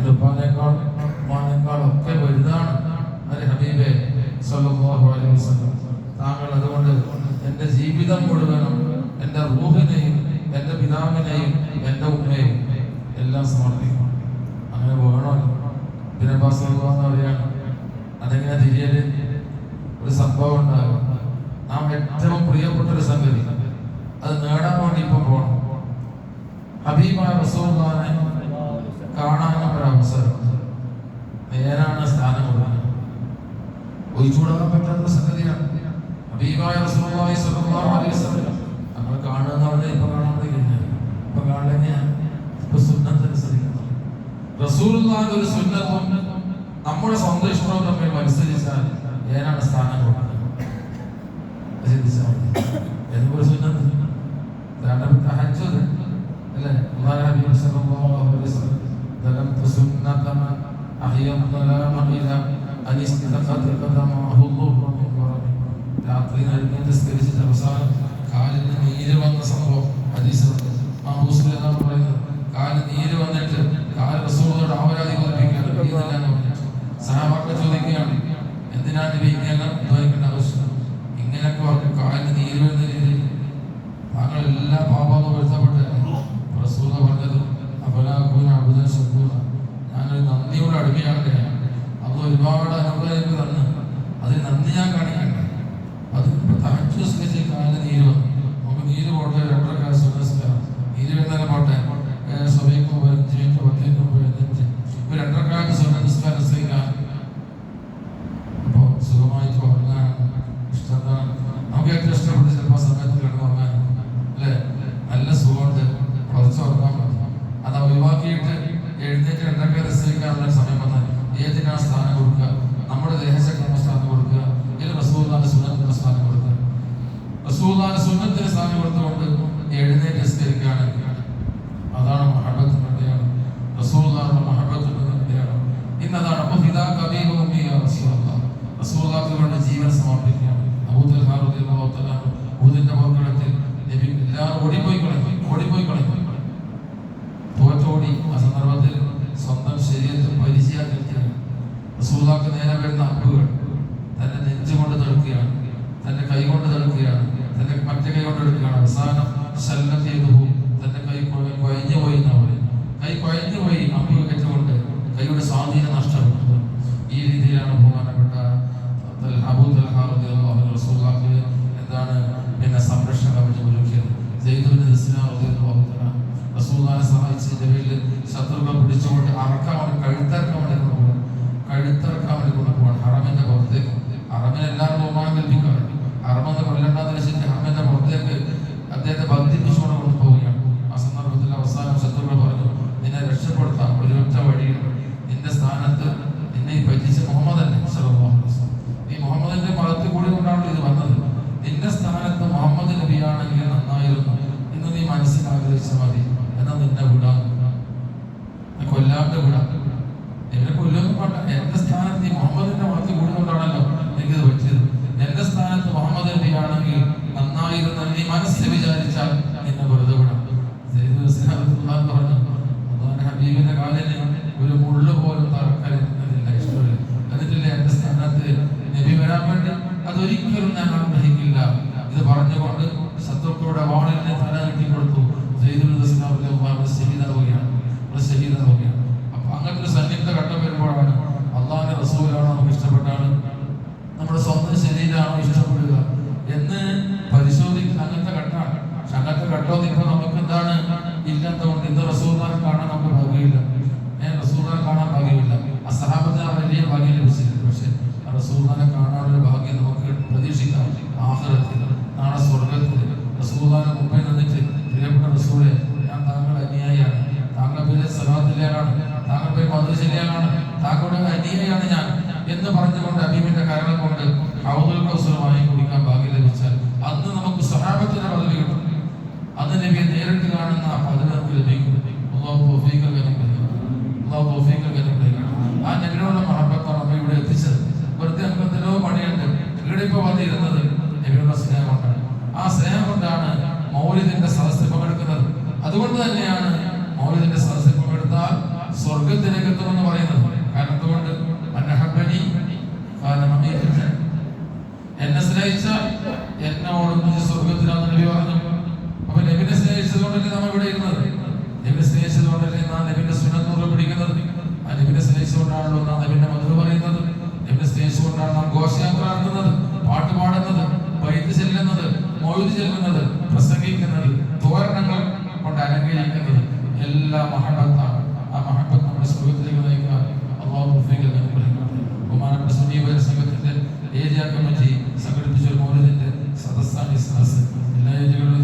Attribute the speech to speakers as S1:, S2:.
S1: എന്റെ ഉപ്പാനേക്കാൾ ഒക്കെ വലുതാണ് അത് ഹബീബെ സല്ലല്ലാഹു അലൈഹി വസല്ലം. താങ്കൾ അതുകൊണ്ട് എന്റെ ജീവിതം മുഴുവനും എന്റെ റൂഹിനെയും എന്റെ പിതാവിനെയും എന്റെ ഉമ്മയും എല്ലാം സമർപ്പിക്കും അങ്ങനെ വേണമല്ലോ പിന്നെ എന്ന് പറയാണ് അതെങ്ങനെ തിരിയൽ? ഒരു സംഭവം ഉണ്ടാകും. നാം ഏറ്റവും പ്രിയപ്പെട്ട ഒരു സംഗതി അത് നേടാൻ വേണ്ടി ഇപ്പം പോകണം ഹബീബായ റസൂലുള്ളാഹിനെ കാണാനും ഒരു അവസരം നേരാണ് സ്ഥാനം കൊടുക്കുന്നത് ഒഴിച്ചുകൂടാൻ പറ്റാത്ത സംഗതിയാണ്. ഹബീബായ റസൂലുള്ളാഹി സ്വല്ലല്ലാഹു അലൈഹി വസല്ലം. നമ്മൾ കാണുന്ന അവിടെ ഇപ്പൊ കാണാൻ പറ്റില്ല ഇപ്പൊ കാണുന്ന ഇപ്പൊ സുന്നത്ത് നമ്മുടെ സ്വന്തം ഇഷ്ടവും തമ്മിൽ മത്സരിച്ചാൽ ഏനാണ് സ്ഥാനം കൊടുക്കുന്നത് ചിന്തിച്ചാൽ ഏതൊരു സുന്നത്ത്? അല്ലേ? ഹബീബ് സല്ലല്ലാഹു അലൈഹി ദലംതു സുന്നത മൻ അഹ്യ الظلام إلى أن استلقت قدمه الظهر من ورم രാത്രി കഴിഞ്ഞ് നിസ്കരിച്ചിട്ട് അവസാനം കാലിന് നീര് വന്ന സംഭവം ഹദീസിലുണ്ട് മാഹൂസിൽ എന്നാണ് പറയുന്നത് കാലിന് നീര് വന്നിട്ട് കാല് റസൂലോട് ആവരാതി പതിപ്പിക്കുകയാണ് സഹാബാക്കൾ ചോദിക്കുകയാണ് എന്തിനാണ് ഇത് ഇങ്ങനെ ദ്വൈക്കേണ്ട ആവശ്യം ഇങ്ങനെയൊക്കെ പറഞ്ഞു കാലിന് നീര് വരുന്ന രീതിയിൽ താങ്കൾ എല്ലാ പാപവും ശക്കൂന ഞാനൊരു നന്ദിയോട് അടിമയാകട്ടെ. അപ്പോൾ ഒരുപാട് അനുഗ്രഹങ്ങൾ തന്നു. അതിന് നന്ദി ഞാൻ കാണിക്കട്ടെ രസിക്കാനുള്ള സമയം വന്നാൽ ഏതിനാണ് സ്ഥാനം കൊടുക്കുക? നമ്മുടെ ദേഹശക്തിന് സ്ഥാനം കൊടുക്കുക? ഇതിൽ റസൂല്ലാന്റെ സുന്നത്തിന് സ്ഥാനം കൊടുക്കുക? റസൂല്ലാന്റെ സുന്നത്തിന് സ്ഥാനം കൊടുത്തുകൊണ്ട് എഴുന്നേറ്റ് നിസ്കരിക്കുകയാണെങ്കിൽ അതാണ് മഹബത്തിന്റെ അടയാളം റസൂലുള്ളാഹിന്റെ മഹബത്തിന്റെ അടയാളം ഇന്നതാണ്. അപ്പൊ പിതാ കബീബ് റസൂലുള്ളാഹ് വേണ്ടി ജീവൻ സമർപ്പിക്കുകയാണ്. അബൂദുൽ ഊദിന്റെ മക്കളത്തിൽ നബി എല്ലാവരും ഓടിപ്പോയി കളഞ്ഞു ഓടിപ്പോയി കളഞ്ഞു തോറ്റോടി ആ സന്ദർഭത്തിൽ സ്വന്തം ശരീരത്തിൽ പരിചയാക്കിയിരിക്കുകയാണ് റസൂലുള്ളാഹിക്ക് നേരെ വരുന്ന അപ്പുകൾ തന്റെ നെഞ്ചുകൊണ്ട് തടുക്കുകയാണ് തന്റെ കൈ കൊണ്ട് തടുക്കുകയാണ് തന്റെ മറ്റേ കൈ കൊണ്ട് എടുക്കുകയാണ്. അവസാനം ശല്യം ചെയ്തു പോകും. തന്റെ കൈ കുഴ- പോയി എന്നാ പറയുന്നത്. കൈ കുഴഞ്ഞു പോയി അമ്പ് കെട്ടുകൊണ്ട് കൈയുടെ സ്വാധീനം നഷ്ടപ്പെട്ടു. ഈ രീതിയിലാണ് ബഹുമാനപ്പെട്ട അബൂ റസൂലുള്ളാഹിക്ക് എന്താണ് പിന്നെ സംരക്ഷണം കവചം ഒരുക്കിയത്. സെയ്ദുബിൻ ഇസ്ലാം റസൂലുള്ളാഹിനെ സഹായിച്ചതിന്റെ പേരിൽ ശത്രുക്കളെ പിടിച്ചുകൊണ്ട് അറക്കാൻ വേണ്ടി കഴുത്തറക്കാൻ വേണ്ടി കൊണ്ടുപോകണം കഴുത്തറക്കാൻ വേണ്ടി കൊണ്ടുപോകണം ഹറമിന്റെ പുറത്തേക്ക്. ഹറമിന് എല്ലാവരും ബഹുമാനം വേണ്ടി ഹറമെന്ന് കൊല്ലണ്ടെന്ന് വെച്ചിട്ട് ഹറമിന്റെ പുറത്തേക്ക് അദ്ദേഹത്തെ ബന്ധിപ്പിച്ചുകൊണ്ട് കൊണ്ടുപോവുകയാണ്. ആ സന്ദർഭത്തിൽ അവസാനം ശത്രുക്കൾ പറഞ്ഞു നിന്നെ രക്ഷപ്പെടുത്താം ഒരു ഒറ്റ നിന്റെ സ്ഥാനത്ത് നിന്നെ ഈ പറ്റിച്ച മുഹമ്മദ് അല്ലേ. ഈ മുഹമ്മദിന്റെ മതത്തിൽ കൂടി കൊണ്ടാണ് ഇത് വന്നത്. നിന്റെ സ്ഥാനത്ത് മുഹമ്മദ് നബിയാണെങ്കിൽ നന്നായിരുന്നു. എന്ന് നീ മനസ്സിൽ ആഗ്രഹിച്ചാൽ മതി അങ്ങനത്തെ ഇപ്പൊ നമുക്ക് എന്താണ് ഇല്ലാത്തതുകൊണ്ട് ഇന്ന് റസൂലിനെ കാണാൻ നമുക്ക് ഭാഗ്യമില്ല. ഏഹ് റസൂലിനെ കാണാൻ ഭാഗ്യമില്ല. അസഹാബത്തിന് ആ വലിയ ഭാഗ്യം ലഭിച്ചിട്ടുണ്ട്. പക്ഷെ റസൂർമാരെ കാണാനുള്ള ഭാഗ്യം നമുക്ക് പ്രതീക്ഷിക്കാം. ആഹ്ലത്തിൽ നാളെ സ്വർഗത്തിൽ. റസൂർമാരെ മുമ്പേ നിന്നിട്ട് പ്രിയപ്പെട്ട റസൂലെ ഞാൻ താങ്കളുടെ അനുയായിയാണ്. താങ്കളുടെ പേര് സലാത്തിലാണ് താങ്കളുടെ പേര് മധുശല്യാണ് താങ്കളുടെ അനുയായിയാണ് ഞാൻ എന്ന് പറഞ്ഞുകൊണ്ട് അബീമിന്റെ കരങ്ങൾ കൊണ്ട് ഹൗദുൽ കൗസറുമായി മൊയ്ത് ചെല്ലുന്നത് പ്രസംഗിക്കുന്നത് തോരണങ്ങൾ കൊണ്ട് അലങ്കരിക്കുന്നത് എല്ലാ മഹബത്താണ്. ആ മഹബത്ത് നമ്മുടെ സ്വർഗത്തിലേക്ക് നയിക്കുക. അള്ളാഹു അനുഗ്രഹിക്കട്ടെ. ബഹുമാനപ്പെട്ട സുന്നീവര സംഘത്തിന്റെ ഏരിയ കമ്മിറ്റി സംഘടിപ്പിച്ച ഒരു മൗലിദിന്റെ സദസ്സാണ് ഈ സദസ്സ്. എല്ലാ ഏരിയകളിലും